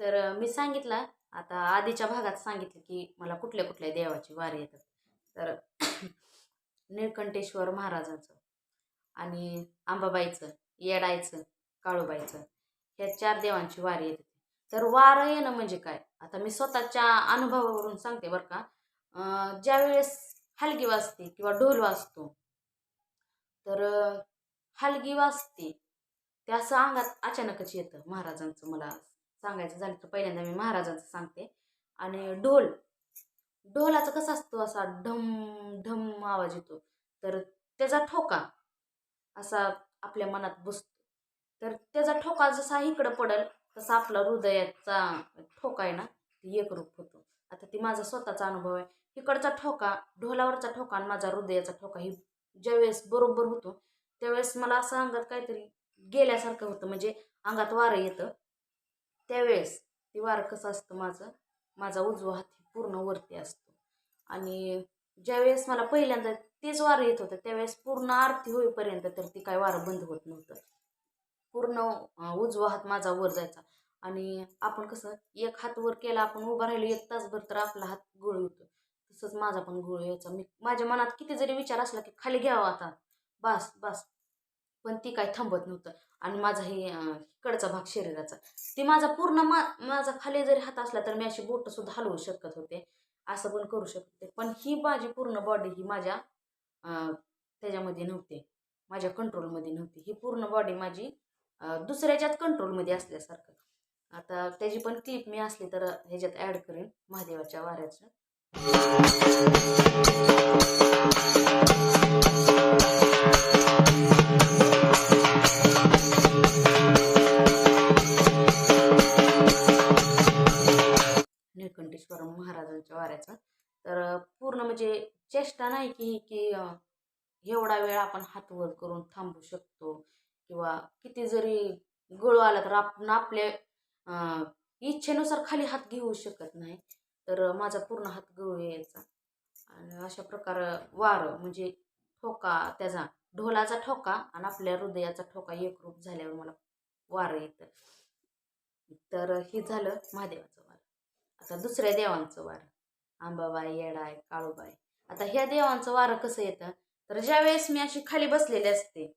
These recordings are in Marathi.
तर मी सांगितलं आता आधीच्या भागात सांगितलं की मला कुठल्या कुठल्या देवाची वारी येतात. तर निळकंठेश्वर महाराजांचं आणि आंबाबाईचं येडायचं काळूबाईचं ह्या चार देवांची वारी येते. तर वारं येणं म्हणजे काय? आता मी स्वतःच्या अनुभवावरून सांगते बरं का. ज्यावेळेस हलगी वाजते किंवा ढोल वाजतो तर हलगी वाजते. ते असं अंगात अचानकच येतं महाराजांचं मला सांगायचं झालं तर पहिल्यांदा मी महाराजांचं सांगते. आणि ढोल ढोलाचं कसं असतो असा ढम ढम आवाज येतो. तर त्याचा ठोका असा आपल्या मनात बसतो. तर त्याचा ठोका जसा इकडं पडल तसा आपला हृदयाचा ठोका आहे ना ती एकरूप होतो. आता ती माझा स्वतःचा अनुभव आहे. इकडचा ठोका ढोलावरचा ठोका आणि माझा हृदयाचा ठोका ही ज्यावेळेस बरोबर होतो त्यावेळेस मला असं अंगात काहीतरी गेल्यासारखं होतं. म्हणजे अंगात वारं येतं. त्यावेळेस ते वारं कसं असतं माझं माझा उजवा हात ही पूर्ण वरती असतो. आणि ज्यावेळेस मला पहिल्यांदा तेच वारं येत होतं त्यावेळेस पूर्ण आरती होईपर्यंत तर ती काय वारं बंद होत नव्हतं. पूर्ण उजवा हात माझा वर जायचा. आणि आपण कसं एक हात वर केला आपण उभा राहिलो एक तासभर तर आपला हात गोळ होतो. तसंच माझा पण गोळ यायचा मी माझ्या मनात किती जरी विचार असला की खाली घ्यावा आता. बस बस. पण ती काय थांबत नव्हतं. आणि माझा ही कडचा भाग शरीराचा. ती माझा पूर्ण मा माझा खाली जरी हात असला तर मी अशी बोटंसुद्धा हलवू शकत होते. असं पण करू शकते पण ही माझी पूर्ण बॉडी ही माझ्या त्याच्यामध्ये नव्हती. माझ्या कंट्रोलमध्ये नव्हती. ही पूर्ण बॉडी माझी दुसऱ्याच्यात कंट्रोलमध्ये असल्यासारखं. आता त्याची पण क्लिप मी असली तर ह्याच्यात ॲड करेन. महादेवाच्या वाऱ्याचं. किती की की एवढा वेळ आपण हात वर करून थांबू शकतो? किंवा किती जरी गळू आला तर आपण आपल्या इच्छेनुसार खाली हात घेऊ शकत नाही. तर माझा पूर्ण हात गळू यायचा. आणि अशा प्रकार वारं म्हणजे ठोका त्याचा ढोलाचा ठोका आणि आपल्या हृदयाचा ठोका एकरूप झाल्यावर मला वारं येतं. तर हे झालं महादेवाचं वारं. आता दुसऱ्या देवांचं वारं. आंबाबाई येडाय काळूबाई. आता ह्या देवांचं वारं कसं येतं? तर ज्यावेळेस मी अशी खाली बसलेली असते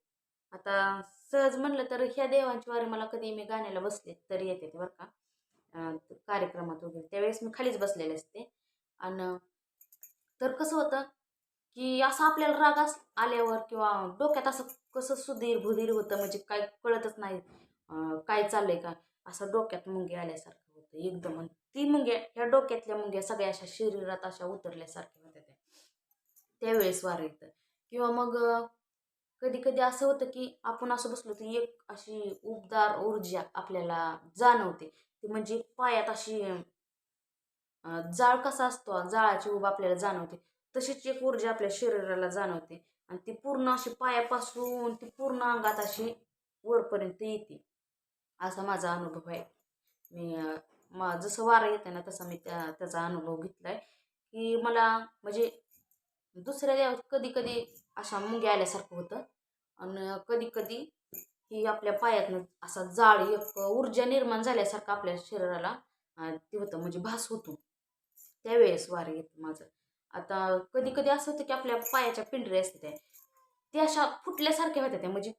आता सहज म्हणलं तर ह्या देवांची वारी मला कधी मी गाण्याला बसले तरी येते ते बरं का? कार्यक्रमात वगैरे. त्यावेळेस मी खालीच बसलेले असते. आणि तर कसं होतं की असं आपल्याला राग अस आल्यावर किंवा डोक्यात असं कसं सुधीर भुधीर होतं म्हणजे काय कळतच नाही काय चाललंय का? असं डोक्यात मुंगे आल्यासारखं होतं एकदम. ती मुंग्या ह्या डोक्यातल्या मुंग्या सगळ्या अशा शरीरात अशा उतरल्यासारख्या होत्या. त्यावेळेस वारं येतं. किंवा मग कधी कधी असं होतं की आपण असं बसलो की एक अशी उबदार ऊर्जा आपल्याला जाणवते. ती म्हणजे पायात अशी जाळ कसा असतो जाळाची उब आपल्याला जाणवते. तशीच एक ऊर्जा आपल्या शरीराला जाणवते. आणि ती पूर्ण अशी पायापासून ती पूर्ण अंगात अशी वरपर्यंत येते. असा माझा अनुभव आहे. मी मा जसं वारं येतं ना तसा मी त्या त्याचा अनुभव घेतला आहे की मला म्हणजे दुसऱ्या देवात कधी कधी अशा मुंग्या आल्यासारखं होतं. आणि कधी कधी ही आपल्या पायातनं असा जाळ एक ऊर्जा निर्माण झाल्यासारखं आपल्या शरीराला ते होतं म्हणजे भास होतो. त्यावेळेस वारं येतं माझं. आता कधी कधी असं होतं की आपल्या पायाच्या पिंढऱ्या असते त्या अशा फुटल्यासारख्या होत्या त्या म्हणजे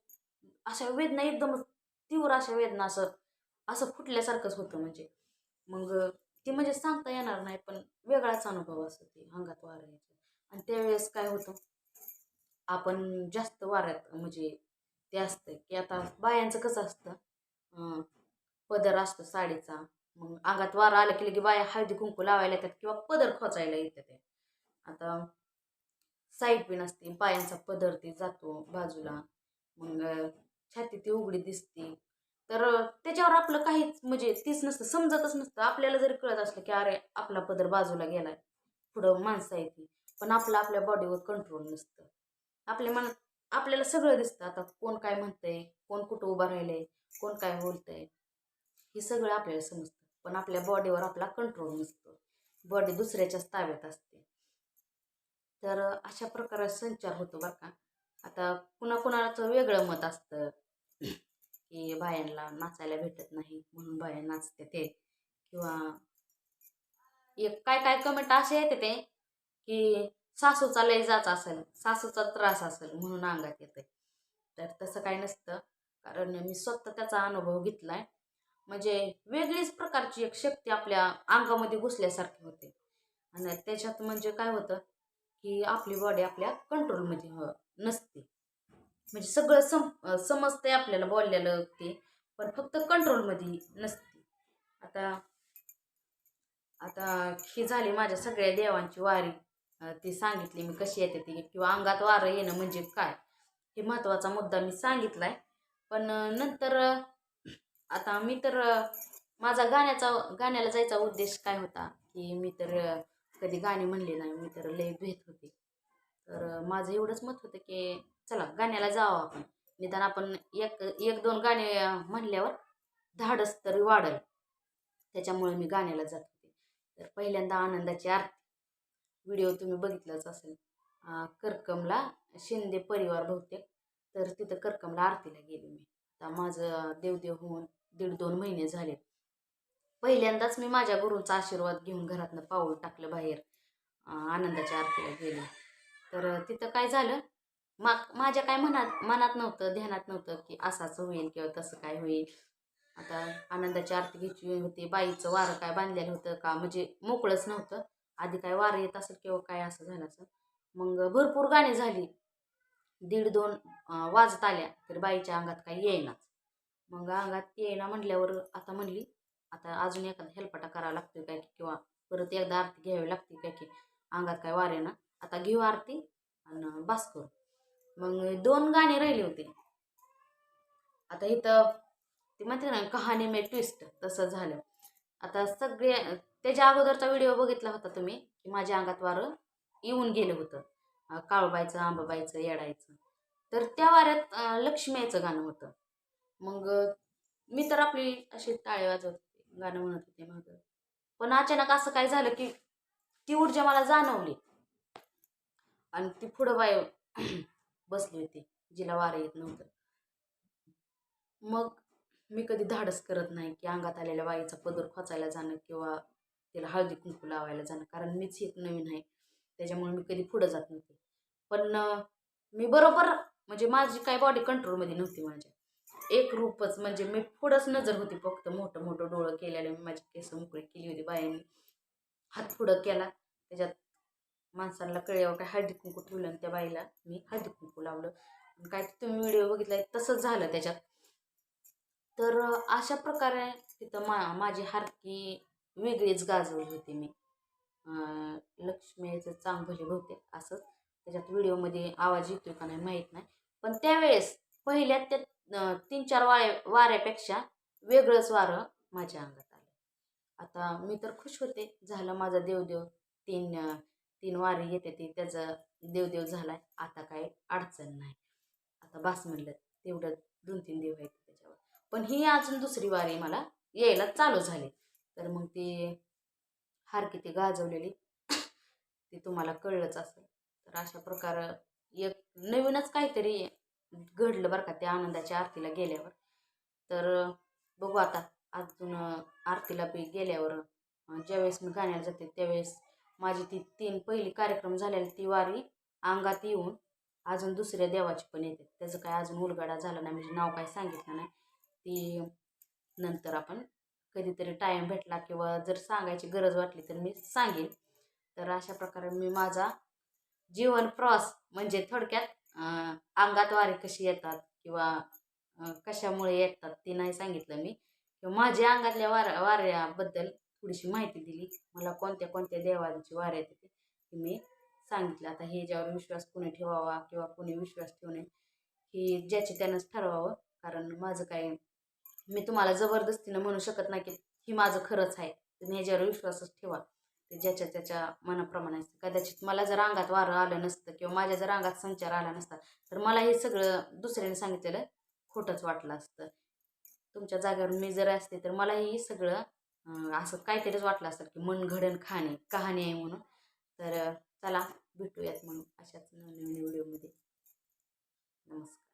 अशा वेदना एकदम तीव्र अशा वेदना असं असं फुटल्यासारखंच होतं म्हणजे. मग ते म्हणजे सांगता येणार नाही पण वेगळाच अनुभव असतो ते अंगात वारं यायचं. आणि त्यावेळेस काय होतं? आपण जास्त वाऱ्यात म्हणजे ते असतं की आता बायांचं कसं असतं? पदर असतो साडीचा. मग अंगात वारा आला की लगे बाया हळदी कुंकू लावायला येतात किंवा पदर खोचायला येतात ते. आता साईड पिन असते पायांचा पदर ते जातो बाजूला. मग छाती ती उघडी दिसते. तर त्याच्यावर आपलं काहीच म्हणजे तीच नसतं समजतच नसतं. आपल्याला जरी कळत असलं की अरे आपला पदर बाजूला गेलाय. पुढं माणसं आहे ती. पण आपलं आपल्या बॉडीवर कंट्रोल नसतं. आपल्या मनात आपल्याला सगळं दिसतं आता कोण काय म्हणतंय कोण कुठं उभं राहिलंय कोण काय बोलतंय. हे सगळं आपल्याला समजतं पण आपल्या बॉडीवर आपला कंट्रोल नसतो. बॉडी दुसऱ्याच्याच ताब्यात असते. तर अशा प्रकारे संचार होतो बरं का. आता कुणा कुणाचं वेगळं मत असतं की बायांना नाचायला भेटत नाही म्हणून बाया नाचते ते. किंवा एक काय काय कमेंट असे येते ते. की सासूचा लय जाच असेल सासूचा त्रास असेल म्हणून अंगात येते तर तसं काय नसतं कारण मी स्वतः त्याचा अनुभव घेतलाय. म्हणजे वेगळीच प्रकारची एक शक्ती आपल्या अंगामध्ये घुसल्यासारखी होते. आणि त्याच्यात म्हणजे काय होतं की आपली बॉडी आपल्या कंट्रोलमध्ये ह हो, नसते. म्हणजे सगळं सम समजतंय आपल्याला बोललेलं ते पण फक्त कंट्रोलमध्ये नसते. आता आता ही झाली माझ्या सगळ्या देवांची वारी. ती सांगितली मी कशी येते ती किंवा अंगात वारं येणं म्हणजे काय? हे महत्त्वाचा मुद्दा मी सांगितला आहे पण नंतर आता मी तर माझा गाण्याचा गाण्याला जायचा उद्देश काय होता की मी तर कधी गाणी म्हणले नाही मी तर लय भेट होते. तर माझं एवढंच मत होतं की चला गाण्याला जावं आपण. निदान आपण एक एक दोन गाणे म्हणल्यावर धाडस तरी वाढल. त्याच्यामुळे मी गाण्याला जात होते. तर पहिल्यांदा आनंदाची आरती व्हिडिओ तुम्ही बघितलाच असेल. करकमला शिंदे परिवार बहुतेक. तर तिथं करकमला आरतीला गेले मी. आता माझं देवदेव होऊन दीड दोन महिने झाले पहिल्यांदाच मी माझ्या गुरूंचा आशीर्वाद घेऊन घरातनं पाऊल टाकलं बाहेर. आनंदाच्या आरतीला गेले. तर तिथं काय झालं? मा माझ्या काय मनात मनात नव्हतं ध्यानात नव्हतं की असाच होईल किंवा तसं काय होईल. आता आनंदाची आरती घ्यायची होती. बाईचं वारं काय बांधलेलं होतं का? म्हणजे मोकळंच नव्हतं. आधी काय वारं येत असेल किंवा काय असं झालं असेल मग भरपूर गाणी झाली. दीड दोन वाजत आल्या तर बाईच्या अंगात काही येईनाच. मग अंगात येईना म्हटल्यावर आता म्हणली आता अजून एखादा हेलपाटा करावा लागतोय काय की किंवा परत एकदा आरती घ्यावी लागते काय की अंगात काय वारे ना आता घेऊ आरती आणि बास करू. मग दोन गाणे राहिले होते. आता इथं ते म्हणते ना कहाणी मे ट्विस्ट तसं झालं. आता सगळे त्याच्या अगोदरचा व्हिडिओ बघितला होता तुम्ही की माझ्या अंगात वारं येऊन गेलं होतं. काळबायचं आंबाबाईचं येडायचं तर त्या वाऱ्यात लक्ष्मीचं गाणं होतं. मग मी तर आपली अशी टाळे वाजवत होते गाणं म्हणत होते मग. पण अचानक असं काय झालं की ती ऊर्जा मला जाणवली. आणि ती पुढं बाय बसली होती जिला वारं येत नव्हतं. मग मी कधी धाडस करत नाही की अंगात आलेल्या बाईचा पदर खोचायला जाणं किंवा तिला हळदी कुंकू लावायला जाणं कारण मीच एक नवीन आहे त्याच्यामुळे मी कधी पुढं जात नव्हते. पण मी बरोबर म्हणजे माझी काय बॉडी कंट्रोलमध्ये नव्हती माझ्या. एक रूपच म्हणजे मी पुढंच नजर होती फक्त मोठं मोठं डोळं केलेलं मी माझी केस मोकळी केली होती बायांनी हात पुढं केला त्याच्यात माणसांना कळल्यावर काय हळदी कुंकू ठेवलं आणि त्या बाईला मी हळदी कुंकू लावलं. काय तुम्ही व्हिडिओ बघितलाय तसंच झालं त्याच्यात. तर अशा प्रकारे तिथं मा माझी हारकी वेगळीच गाजवली होती मी. लक्ष्मीचं चांगभली बहुतेक असंच त्याच्यात व्हिडिओमध्ये आवाज येतोय का नाही माहीत नाही. पण त्यावेळेस पहिल्या त्या तीन चार वाऱ्या वाऱ्यापेक्षा वेगळंच वारं माझ्या अंगात आलं. आता मी तर खुश होते. झालं माझा देवदेव. तीन तीन वारे येते ती. त्याचा देवदेव झालाय. आता काय अडचण नाही. आता बास म्हणलं तेवढं दोन तीन देव आहेत त्याच्यावर. पण ही अजून दुसरी वारी मला यायला चालू झाली. तर मग ती हार किती गाजवलेली. ते तुम्हाला कळलंच असेल. तर अशा प्रकारे एक नवीनच काहीतरी घडलं बरं का त्या आनंदाच्या आरतीला गेल्यावर. तर बघू आता अजून आरतीला बी गेल्यावर ज्यावेळेस मी गाण्याला जाते त्यावेळेस माझी ती तीन पहिली कार्यक्रम झालेली ती वारी अंगात येऊन अजून दुसऱ्या देवाची पण येते. त्याचं काय अजून उलगडा झाला नाही म्हणजे नाव काय सांगितलं नाही. ती नंतर आपण कधीतरी टाईम भेटला किंवा जर सांगायची गरज वाटली तर मी सांगेन. तर अशा प्रकारे मी माझा जीवन प्रवास म्हणजे थोडक्यात अंगात वारे कशी येतात किंवा कशामुळे येतात ते नाही सांगितलं मी. किंवा माझ्या अंगातल्या वाऱ्या वाऱ्याबद्दल थोडीशी माहिती दिली. मला कोणत्या कोणत्या देवांची वाऱ्या येते ते मी सांगितलं. आता हे ज्यावर विश्वास कोणी ठेवावा किंवा कोणी विश्वास ठेवू नये हे ज्याचे त्यानंच ठरवावं. कारण माझं काय मी तुम्हाला जबरदस्तीनं म्हणू शकत नाही की ही माझं खरंच आहे. तुम्ही ह्याच्यावर विश्वासच ठेवा. ते ज्याच्या त्याच्या मनाप्रमाणे असतं. कदाचित मला जर अंगात वारं आलं नसतं किंवा माझ्या जर अंगात संचार आला नसता तर मला हे सगळं दुसऱ्याने सांगितलेलं खोटंच वाटलं असतं. तुमच्या जागेवर मी जर असते तर मला हे सगळं असं काहीतरीच वाटलं असतं की मन घडण खाणे कहाणी आहे म्हणून. तर चला भेटूयात म्हणून अशाच नवीन व्हिडिओमध्ये. नमस्कार.